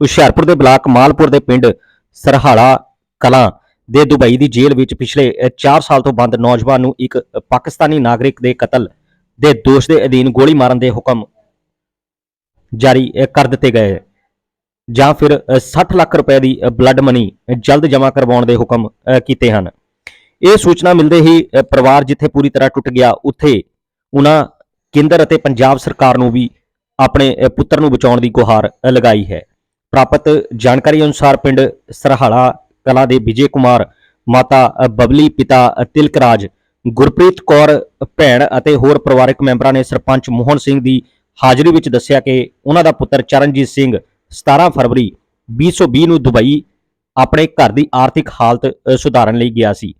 ਹੁਸ਼ਿਆਰਪੁਰ ਦੇ ਬਲਾਕ ਮਾਲਪੁਰ ਦੇ ਪਿੰਡ ਸਰਹਾਲਾ ਕਲਾਂ ਦੇ ਦੁਬਈ ਦੀ ਜੇਲ੍ਹ ਵਿੱਚ ਪਿਛਲੇ 4 ਸਾਲ ਤੋਂ ਬੰਦ ਨੌਜਵਾਨ ਨੂੰ ਇੱਕ ਪਾਕਿਸਤਾਨੀ ਨਾਗਰਿਕ ਦੇ ਕਤਲ ਦੇ ਦੋਸ਼ ਦੇ ਅਧੀਨ ਗੋਲੀ ਮਾਰਨ ਦੇ ਹੁਕਮ ਜਾਰੀ ਕਰ ਦਿੱਤੇ ਗਏ। ਜਾਂ ਫਿਰ ਅ, 60 ਲੱਖ ਰੁਪਏ ਦੀ ਬਲੱਡ ਮਨੀ ਜਲਦ ਜਮ੍ਹਾਂ ਕਰਵਾਉਣ ਦੇ ਹੁਕਮ ਕੀਤੇ ਹਨ। ਇਹ ਸੂਚਨਾ ਮਿਲਦੇ ਹੀ ਪਰਿਵਾਰ ਜਿੱਥੇ ਪੂਰੀ ਤਰ੍ਹਾਂ ਟੁੱਟ ਗਿਆ ਉੱਥੇ ਉਹਨਾਂ ਕੇਂਦਰ ਅਤੇ ਪੰਜਾਬ ਸਰਕਾਰ ਨੂੰ ਵੀ ਆਪਣੇ ਪੁੱਤਰ ਨੂੰ ਬਚਾਉਣ ਦੀ ਗੁਹਾਰ ਲਗਾਈ ਹੈ। ਪ੍ਰਾਪਤ ਜਾਣਕਾਰੀ ਅਨੁਸਾਰ ਪਿੰਡ ਸਰਹਾਲਾ ਕਲਾ ਦੇ ਵਿਜੇ ਕੁਮਾਰ ਮਾਤਾ ਬਬਲੀ ਪਿਤਾ ਅ, ਤਿਲਕਰਾਜ ਗੁਰਪ੍ਰੀਤ ਕੌਰ ਭੈਣ ਅਤੇ ਹੋਰ ਪਰਿਵਾਰਕ ਮੈਂਬਰਾਂ ਨੇ ਸਰਪੰਚ ਮੋਹਨ ਸਿੰਘ ਦੀ ਹਾਜ਼ਰੀ ਵਿੱਚ ਦੱਸਿਆ ਕਿ ਉਹਨਾਂ ਦਾ ਪੁੱਤਰ ਚਰਨਜੀਤ ਸਿੰਘ 17 ਫਰਵਰੀ 2020 ਨੂੰ ਦੁਬਈ ਆਪਣੇ ਘਰ ਦੀ ਆਰਥਿਕ ਹਾਲਤ ਸੁਧਾਰਨ ਲਈ ਗਿਆ ਸੀ।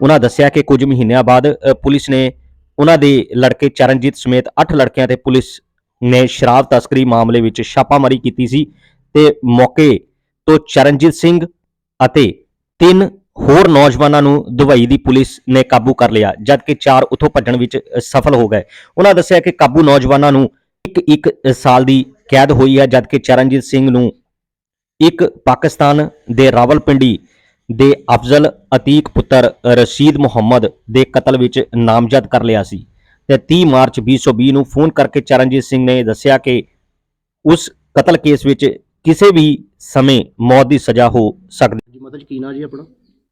ਉਹਨਾਂ ਦੱਸਿਆ ਕਿ ਕੁਝ ਮਹੀਨਿਆਂ ਬਾਅਦ ਪੁਲਿਸ ਨੇ ਉਹਨਾਂ ਦੇ ਲੜਕੇ ਚਰਨਜੀਤ ਸਮੇਤ 8 ਲੜਕਿਆਂ ਤੇ ਪੁਲਿਸ ਨੇ ਸ਼ਰਾਬ ਤਸਕਰੀ ਮਾਮਲੇ ਵਿੱਚ ਛਾਪਾਮਾਰੀ ਕੀਤੀ ਸੀ। ਤੇ ਮੌਕੇ ਤੋਂ ਚਰਨਜੀਤ ਸਿੰਘ ਅਤੇ ਤਿੰਨ ਹੋਰ ਨੌਜਵਾਨਾਂ ਨੂੰ ਦੁਬਈ ਦੀ ਪੁਲਿਸ ਨੇ ਕਾਬੂ ਕਰ ਲਿਆ, ਜਦਕਿ ਚਾਰ ਉਥੋਂ ਭੱਜਣ ਵਿੱਚ ਸਫਲ ਹੋ ਗਏ। ਉਹਨਾਂ ਦੱਸਿਆ ਕਿ ਕਾਬੂ ਨੌਜਵਾਨਾਂ ਨੂੰ ਇੱਕ ਇੱਕ ਸਾਲ ਦੀ ਕੈਦ ਹੋਈ ਹੈ, ਜਦਕਿ ਚਰਨਜੀਤ ਸਿੰਘ ਨੂੰ ਇੱਕ ਪਾਕਿਸਤਾਨ ਦੇ ਰਾਵਲਪਿੰਡੀ ਦੇ ਅਫਜ਼ਲ ਅਤੀਕ ਪੁੱਤਰ ਰਸ਼ੀਦ ਮੁਹੰਮਦ ਦੇ ਕਤਲ ਵਿੱਚ ਨਾਮਜ਼ਦ ਕਰ ਲਿਆ ਸੀ। ਤੇ 30 ਮਾਰਚ 2020 ਨੂੰ ਫੋਨ ਕਰਕੇ ਚਰਨਜੀਤ ਸਿੰਘ ਨੇ ਦੱਸਿਆ ਕਿ ਉਸ ਕਤਲ ਕੇਸ ਵਿੱਚ ਕਿਸੇ ਵੀ ਸਮੇਂ ਮੌਤ ਦੀ ਸਜ਼ਾ ਹੋ ਸਕਦੀ ਜੀ ਮਾਤਾ ਜੀ ਕੀ ਨਾਂ ਜੀ ਆਪਣਾ?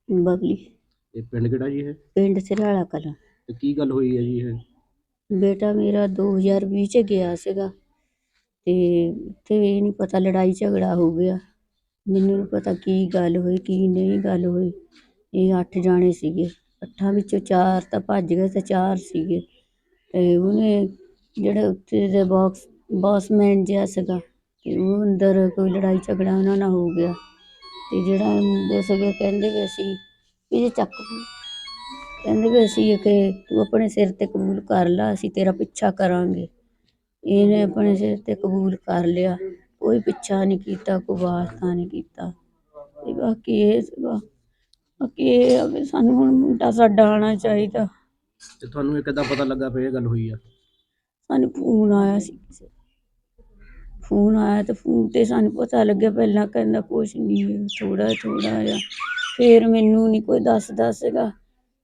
ਬਬਲੀ। ਇਹ ਪਿੰਡ ਕਿਹੜਾ ਜੀ ਇਹ? ਪਿੰਡ ਸਿਰਾਲਾ ਕਲਾਂ। ਤੇ ਕੀ ਗੱਲ ਹੋਈ ਹੈ ਜੀ ਇਹ? ਬੇਟਾ ਮੇਰਾ 2020 ਚ ਗਿਆ ਸੀਗਾ ਤੇ ਤੇ ਇਹ ਨਹੀਂ ਪਤਾ ਲੜਾਈ ਝਗੜਾ ਹੋ ਗਿਆ। ਮੈਨੂੰ ਨਹੀਂ ਪਤਾ ਕੀ ਗੱਲ ਹੋਈ ਕੀ ਨਹੀਂ ਗੱਲ ਹੋਈ। ਇਹ ਅੱਠ ਜਾਣੇ ਸੀਗੇ। ਅੱਠਾਂ ਵਿੱਚੋਂ ਚਾਰ ਤਾਂ ਭੱਜ ਗਏ ਤੇ ਚਾਰ ਸੀਗੇ। ਤੇ ਉਹਨੇ ਜਿਹੜੇ ਉੱਤੇ ਦੇ ਬਾਕਸ ਬਾਸਮੈਨ ਜਿਹਾ ਸੀਗਾ ਤੇ ਉਹ ਅੰਦਰ ਕੋਈ ਲੜਾਈ ਝਗੜਾ ਉਹਨਾਂ ਨਾਲ ਹੋ ਗਿਆ। ਤੇ ਜਿਹੜਾ ਮੁੰਡੇ ਸੀਗੇ ਕਹਿੰਦੇ ਵੀ ਅਸੀਂ ਵੀ ਇਹ ਚੱਕ ਕਹਿੰਦੇ ਵੀ ਅਸੀਂ ਕਿ ਤੂੰ ਆਪਣੇ ਸਿਰ ਤੇ ਕਬੂਲ ਕਰ ਲਾ ਅਸੀਂ ਤੇਰਾ ਪਿੱਛਾ ਕਰਾਂਗੇ। ਇਹਨੇ ਆਪਣੇ ਸਿਰ ਤੇ ਕਬੂਲ ਕਰ ਲਿਆ। ਕੋਈ ਪਿੱਛਾ ਨਹੀਂ ਕੀਤਾ ਕੋਈ ਵਾਸਤਾ ਨਹੀਂ ਕੀਤਾ। ਤੇ ਬਾਕੀ ਇਹ ਸੀਗਾ। ਬਾਕੀ ਇਹ ਆ ਵੀ ਸਾਨੂੰ ਹੁਣ ਮੁੰਡਾ ਸਾਡਾ ਆਉਣਾ ਚਾਹੀਦਾ। ਤੇ ਤੁਹਾਨੂੰ ਇਹ ਕਿੱਦਾਂ ਪਤਾ ਲੱਗਾ ਵੀ ਇਹ ਗੱਲ ਹੋਈ ਆ। ਸਾਨੂੰ ਫੋਨ ਆਇਆ ਸੀ ਕਿਸੇ ਦਾ। ਫੋਨ ਆਇਆ ਤੇ ਫੋਨ ਤੇ ਸਾਨੂੰ ਪਤਾ ਲੱਗਿਆ ਪਹਿਲਾਂ ਕਹਿੰਦਾ ਕੁਛ ਨਹੀਂ ਥੋੜਾ ਥੋੜਾ ਜਿਹਾ। ਫਿਰ ਮੈਨੂੰ ਨਹੀਂ ਕੋਈ ਦੱਸਦਾ ਸੀਗਾ।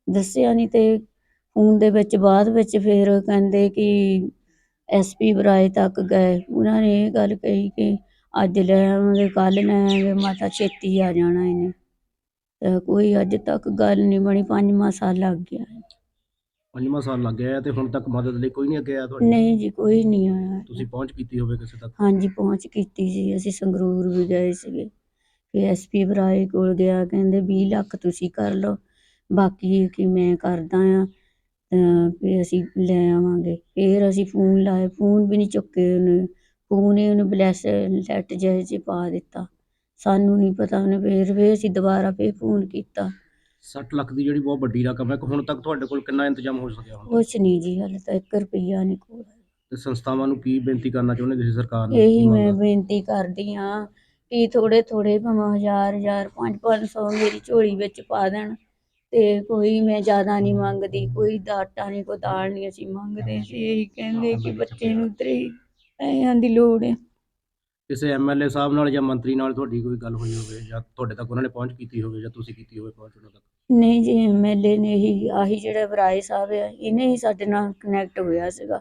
ਦੱਸਿਆ ਨਹੀਂ ਤੇ ਫੋਨ ਦੇ ਵਿੱਚ ਬਾਅਦ ਵਿੱਚ ਫਿਰ ਕਹਿੰਦੇ ਕਿ ਐਸ ਪੀ ਬਰਾਏ ਤੱਕ ਗਏ। ਉਹਨਾਂ ਨੇ ਇਹ ਗੱਲ ਕਹੀ ਕਿ ਅੱਜ ਲੈ ਆਵਾਂਗੇ ਕੱਲ ਲੈ ਆਵਾਂਗੇ, ਮਾਤਾ ਛੇਤੀ ਆ ਜਾਣਾ ਇਹਨੇ। ਤੇ ਕੋਈ ਅੱਜ ਤੱਕ ਗੱਲ ਨਹੀਂ ਬਣੀ ਪੰਜਵਾਂ ਸਾਲ ਲੱਗ ਗਿਆ। ਪੰਜਵਾਂ ਸਾਲ ਲੱਗ ਗਿਆ ਹੈ ਤੇ ਹੁਣ ਤੱਕ ਮਦਦ ਲਈ ਕੋਈ ਨਹੀਂ ਅੱਗੇ ਆਇਆ ਤੁਹਾਡੀ? ਨਹੀਂ ਜੀ ਕੋਈ ਨਹੀਂ ਆਇਆ ਤੁਸੀਂ ਪਹੁੰਚ ਕੀਤੀ ਹੋਵੇ ਕਿਸੇ ਤੱਕ? ਹਾਂਜੀ ਪਹੁੰਚ ਕੀਤੀ ਸੀ ਅਸੀਂ ਸੰਗਰੂਰ ਵੀ ਗਏ ਸੀਗੇ। ਫਿਰ ਐਸਪੀ ਬਰਾਏ ਕੋਲ ਗਿਆ ਕਹਿੰਦੇ 20 ਲੱਖ ਤੁਸੀਂ ਕਰ ਲਓ। ਬਾਕੀ ਕਿ ਮੈਂ ਕਰਦਾ ਆ ਫਿਰ ਅਸੀਂ ਲੈ ਆਵਾਂਗੇ। ਫਿਰ ਅਸੀਂ ਫੋਨ ਲਾਏ ਫੋਨ ਵੀ ਨਹੀਂ ਚੁੱਕੇ ਉਹਨੇ। ਫੋਨ ਹੀ ਉਹਨੇ ਬਲੈਸ ਲੈਟ ਜਿਹੇ 'ਚ ਪਾ ਦਿੱਤਾ। ਸਾਨੂੰ ਨਹੀਂ ਪਤਾ ਉਹਨੇ ਫਿਰ ਫਿਰ ਅਸੀਂ ਦੁਬਾਰਾ ਫਿਰ ਫੋਨ ਕੀਤਾ। 60 ਲੱਖ ਦੀ ਜਿਹੜੀ ਬਹੁਤ ਵੱਡੀ ਰਕਮ ਹੈ ਹੁਣ ਤੱਕ ਤੁਹਾਡੇ ਕੋਲ ਕਿੰਨਾ ਇੰਤਜ਼ਾਮ ਹੋ ਸਕਿਆ ਹੁਣ? ਕੁਛ ਨਹੀਂ ਜੀ ਹਾਲੇ ਤਾਂ 1 ਰੁਪਈਆ ਨਹੀਂ ਕੋਲ। ਤੇ ਸੰਸਥਾਵਾਂ ਨੂੰ ਕੀ ਬੇਨਤੀ ਕਰਨਾ ਚਾਹੁੰਦੇ ਤੁਸੀਂ ਸਰਕਾਰ ਨੂੰ? ਇਹੀ ਕੀ ਮੈਂ? ਬੇਨਤੀ ਕਰਦੀ ਹਾਂ ਕਿ ਥੋੜੇ ਥੋੜੇ ਭਾਵੇਂ ਹਜ਼ਾਰ ਹਜ਼ਾਰ ਪੰਜ ਪੰਜ ਸੌ ਮੇਰੀ ਝੋਲੀ ਵਿੱਚ ਪਾ ਦੇਣ ਤੇ ਕੋਈ ਮੈਂ ਜ਼ਿਆਦਾ ਨਹੀਂ ਮੰਗਦੀ ਕੋਈ ਆਟਾ ਨਹੀਂ ਕੋਈ ਦਾਲ ਨਹੀਂ ਅਸੀਂ ਮੰਗਦੇ ਸੀ ਇਹੀ ਕਹਿੰਦੇ ਕਿ ਬੱਚੇ ਨੂੰ ਤੇਰੇ ਪੈਸਿਆਂ ਦੀ ਲੋੜ ਹੈ ਕਿਸੇ ਐਮਐਲਏ ਸਾਹਿਬ ਨਾਲ ਜਾਂ ਮੰਤਰੀ ਨਾਲ ਤੁਹਾਡੀ ਕੋਈ ਗੱਲ ਹੋਈ ਹੋਵੇ ਜਾਂ ਤੁਹਾਡੇ ਤੱਕ ਉਹਨਾਂ ਨੇ ਪਹੁੰਚ ਕੀਤੀ ਹੋਵੇ ਜਾਂ ਤੁਸੀਂ ਕੀਤੀ ਹੋਵੇ ਪਹੁੰਚ ਉਹਨਾਂ ਤੱਕ? ਨਹੀਂ ਜੀ ਐਮਐਲਏ ਨੇ ਹੀ ਆਹੀ ਜਿਹੜਾ ਵਰਾਏ ਸਾਹਿਬ ਆ ਇਹਨੇ ਹੀ ਸਾਡੇ ਨਾਲ ਕਨੈਕਟ ਹੋਇਆ ਸੀਗਾ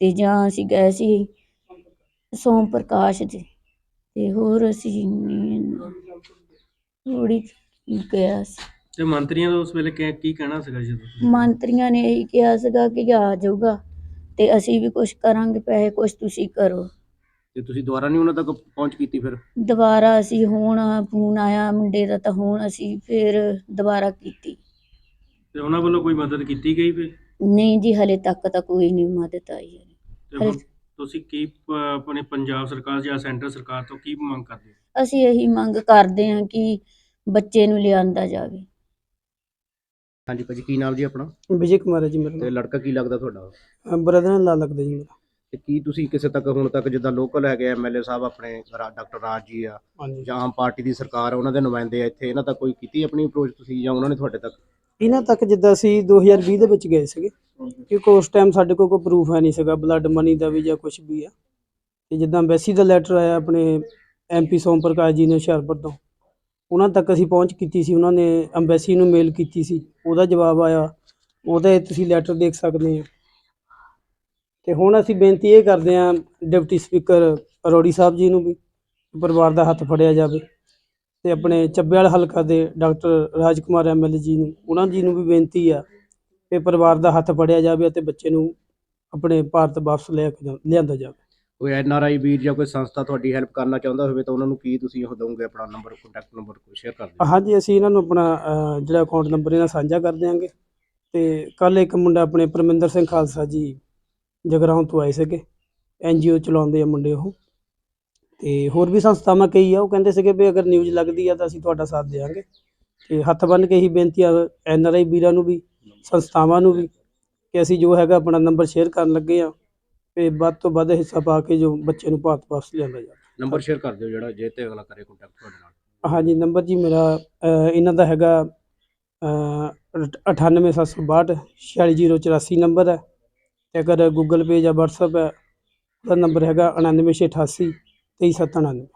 ਤੇ ਜਾਂ ਅਸੀਂ ਗਏ ਸੀ ਸੋਮ ਪ੍ਰਕਾਸ਼ ਦੇ ਤੇ ਹੋਰ ਅਸੀਂ ਥੋੜੀ ਗਿਆ ਸੀ। ਤੇ ਮੰਤਰੀਆਂ ਦਾ ਉਸ ਵੇਲੇ ਕੀ ਕਹਿਣਾ ਸੀਗਾ ਜੀ ਮੰਤਰੀਆਂ ਨੇ ਇਹੀ ਕਿਹਾ ਸੀਗਾ ਕਿ ਆ ਜਾਊਗਾ ਤੇ ਅਸੀਂ ਵੀ ਕੁਝ ਕਰਾਂਗੇ ਪੈਸੇ ਕੁਝ ਤੁਸੀਂ ਕਰੋ। ਤੇ ਤੁਸੀਂ ਦੁਬਾਰਾ ਨਹੀਂ ਉਹਨਾਂ ਤੱਕ ਪਹੁੰਚ ਕੀਤੀ ਫਿਰ? ਦੁਬਾਰਾ ਅਸੀਂ ਹੁਣ ਫੋਨ ਆਇਆ ਮੁੰਡੇ ਦਾ ਤਾਂ ਹੁਣ ਅਸੀਂ ਫਿਰ ਦੁਬਾਰਾ ਕੀਤੀ। ਤੇ ਉਹਨਾਂ ਵੱਲੋਂ ਕੋਈ ਮਦਦ ਕੀਤੀ ਗਈ ਫਿਰ? ਨਹੀਂ ਜੀ ਹਲੇ ਤੱਕ ਤਾਂ ਕੋਈ ਨਹੀਂ ਮਦਦ ਆਈ ਹੈ ਤੇ ਹਲੇ- ਹੁਣ ਤੁਸੀਂ ਕੀ ਪ- ਆਪਣੇ ਪੰਜਾਬ ਸਰਕਾਰ ਜਾਂ ਸੈਂਟਰ ਸਰਕਾਰ ਤੋਂ ਕੀ ਮੰਗ ਕਰਦੇ ਹੋ? ਅਸੀਂ ਇਹੀ ਮੰਗ ਕਰਦੇ ਹਾਂ ਕਿ ਬੱਚੇ ਨੂੰ ਲਿਆਂਦਾ ਜਾਵੇ। ਹਾਂਜੀ ਭਾਜੀ ਕੀ ਨਾਮ ਜੀ ਆਪਣਾ? ਵਿਜੇ ਕੁਮਾਰ ਹੈ ਜੀ ਮੇਰਾ ਤੇ ਲੜਕਾ ਕੀ ਲੱਗਦਾ ਤੁਹਾਡਾ? ਨਾਮ ਬ੍ਰਦਰ ਨਾਲ ਲੱਗਦਾ ਜੀ ਮੇਰਾ। ਤੇ ਕੀ ਤੁਸੀਂ ਕਿਸੇ ਤੱਕ ਹੁਣ ਤੱਕ ਜਿੱਦਾਂ ਲੋਕਲ ਹੈਗੇ ਐਮਐਲਏ ਸਾਹਿਬ ਆਪਣੇ ਡਾਕਟਰ ਰਾਜ ਜੀ ਆ ਹਾਂਜੀ। ਜਾਂ ਆਮ ਪਾਰਟੀ ਦੀ ਸਰਕਾਰ ਆ, ਉਹਨਾਂ ਦੇ ਨੁਮਾਇੰਦੇ ਆ ਇੱਥੇ ਇਹਨਾਂ ਤੱਕ ਕੋਈ ਕੀਤੀ ਆਪਣੀ ਅਪਰੋਚ ਤੁਸੀਂ ਜਾਂ ਉਹਨਾਂ ਨੇ ਤੁਹਾਡੇ ਤੱਕ? ਇਹਨਾਂ ਤੱਕ ਜਿੱਦਾਂ ਅਸੀਂ 2020 ਦੇ ਵਿੱਚ ਗਏ ਸੀਗੇ ਕਿਉਂਕਿ ਉਸ ਟਾਈਮ ਸਾਡੇ ਕੋਲ ਕੋਈ ਪ੍ਰੂਫ ਹੈ ਨਹੀਂ ਸੀਗਾ ਬਲੱਡ ਮਨੀ ਦਾ ਵੀ ਜਾਂ ਕੁਝ ਵੀ ਆ। ਤੇ ਜਿੱਦਾਂ ਐਮਬੈਸੀ ਦਾ ਲੈਟਰ ਆਇਆ ਆਪਣੇ ਐਮਪੀ ਸੋਮ ਪ੍ਰਕਾਸ਼ ਜੀ ਨੇ ਹੁਸ਼ਿਆਰਪੁਰ ਤੋਂ ਉਹਨਾਂ ਤੱਕ ਅਸੀਂ ਪਹੁੰਚ ਕੀਤੀ ਸੀ ਉਹਨਾਂ ਨੇ ਅੰਬੈਸੀ ਨੂੰ ਮੇਲ ਕੀਤੀ ਸੀ ਉਹਦਾ ਜਵਾਬ ਆਇਆ ਉਹਦੇ ਤੁਸੀਂ ਲੈਟਰ ਦੇਖ ਸਕਦੇ ਆ ਤੇ ਹੁਣ ਅਸੀਂ ਬੇਨਤੀ ਇਹ ਕਰਦੇ ਹਾਂ ਡਿਪਟੀ ਸਪੀਕਰ ਅਰੋੜੀ ਸਾਹਿਬ ਜੀ ਨੂੰ ਵੀ ਪਰਿਵਾਰ ਦਾ ਹੱਥ ਫੜਿਆ ਜਾਵੇ ਤੇ ਆਪਣੇ ਚੱਬੇਵਾਲ ਹਲਕਾ ਦੇ ਡਾਕਟਰ ਰਾਜਕੁਮਾਰ ਐਮਐਲਏ ਜੀ ਨੂੰ ਉਹਨਾਂ ਜੀ ਨੂੰ ਵੀ ਬੇਨਤੀ ਆ ਕਿ ਪਰਿਵਾਰ ਦਾ ਹੱਥ ਫੜਿਆ ਜਾਵੇ ਅਤੇ ਬੱਚੇ ਨੂੰ ਆਪਣੇ ਭਾਰਤ ਵਾਪਸ ਲੈ ਕੇ ਜਾ- ਲਿਆਂਦਾ ਜਾਵੇ। ਕੋਈ ਐਨ ਆਰ ਆਈ ਵੀਰ ਜਾਂ ਕੋਈ ਸੰਸਥਾ ਤੁਹਾਡੀ ਹੈਲਪ ਕਰਨਾ ਚਾਹੁੰਦਾ ਹੋਵੇ ਤਾਂ ਉਹਨਾਂ ਨੂੰ ਕੀ ਤੁਸੀਂ ਉਹ ਦੋਗੇ ਆਪਣਾ ਨੰਬਰ ਕੰਟੈਕਟ ਨੰਬਰ ਕੋਈ ਸ਼ੇਅਰ ਕਰ ਦਿਓ। ਹਾਂਜੀ ਅਸੀਂ ਇਹਨਾਂ ਨੂੰ ਆਪਣਾ ਅਹ, ਜਿਹੜਾ ਅਕਾਊਂਟ ਨੰਬਰ ਇਹਨਾਂ ਸਾਂਝਾ ਕਰ ਦਿਆਂਗੇ ਤੇ ਕੱਲ ਇੱਕ ਮੁੰਡਾ ਆਪਣੇ ਪਰਮਿੰਦਰ ਸਿੰਘ ਖਾਲਸਾ ਜੀ ਜਗਰਾਉਂ ਤੋਂ ਆਏ ਸੀਗੇ ਐਨਜੀਓ ਚਲਾਉਂਦੇ ਆ ਮੁੰਡੇ ਉਹ। ਤੇ ਹੋਰ ਵੀ ਸੰਸਥਾਵਾਂ ਕਈ ਆ ਉਹ ਕਹਿੰਦੇ ਸੀਗੇ ਵੀ ਅਗਰ ਨਿਊਜ਼ ਲੱਗਦੀ ਆ ਤਾਂ ਅਸੀਂ ਤੁਹਾਡਾ ਸਾਥ ਦੇਵਾਂਗੇ। ਤੇ ਹੱਥ ਬੰਨ ਕੇ ਹੀ ਬੇਨਤੀ ਆ ਐਨਆਰਆਈ ਵੀਰਾਂ ਨੂੰ ਵੀ ਸੰਸਥਾਵਾਂ ਨੂੰ ਵੀ ਕਿ ਅਸੀਂ ਜੋ ਹੈਗਾ ਆਪਣਾ ਨੰਬਰ ਸ਼ੇਅਰ ਕਰਨ ਲੱਗੇ ਆ ਤੇ ਵੱਧ ਤੋਂ ਵੱਧ ਹਿੱਸਾ ਪਾ ਕੇ ਜੋ ਬੱਚੇ ਨੂੰ ਭਾਰਤ ਵਾਪਸ ਲਿਆਂਦਾ ਜਾਵੇ। ਨੰਬਰ ਸ਼ੇਅਰ ਕਰ ਦਿਓ ਜਿਹੜਾ ਜੇ ਤੇ ਅਗਲਾ ਕਰੇ ਕੰਟੈਕਟ ਤੁਹਾਡੇ ਨਾਲ। ਹਾਂਜੀ ਨੰਬਰ ਜੀ ਮੇਰਾ ਅਹ, ਇਹਨਾਂ ਦਾ ਹੈਗਾ ਅਹ, 98762 46084 ਨੰਬਰ ਹੈ। ਤੇ ਅਗਰ ਗੂਗਲ ਪੇ ਜਾਂ ਵਟਸਐਪ ਹੈ ਉਹਦਾ ਨੰਬਰ ਹੈਗਾ 9988 2399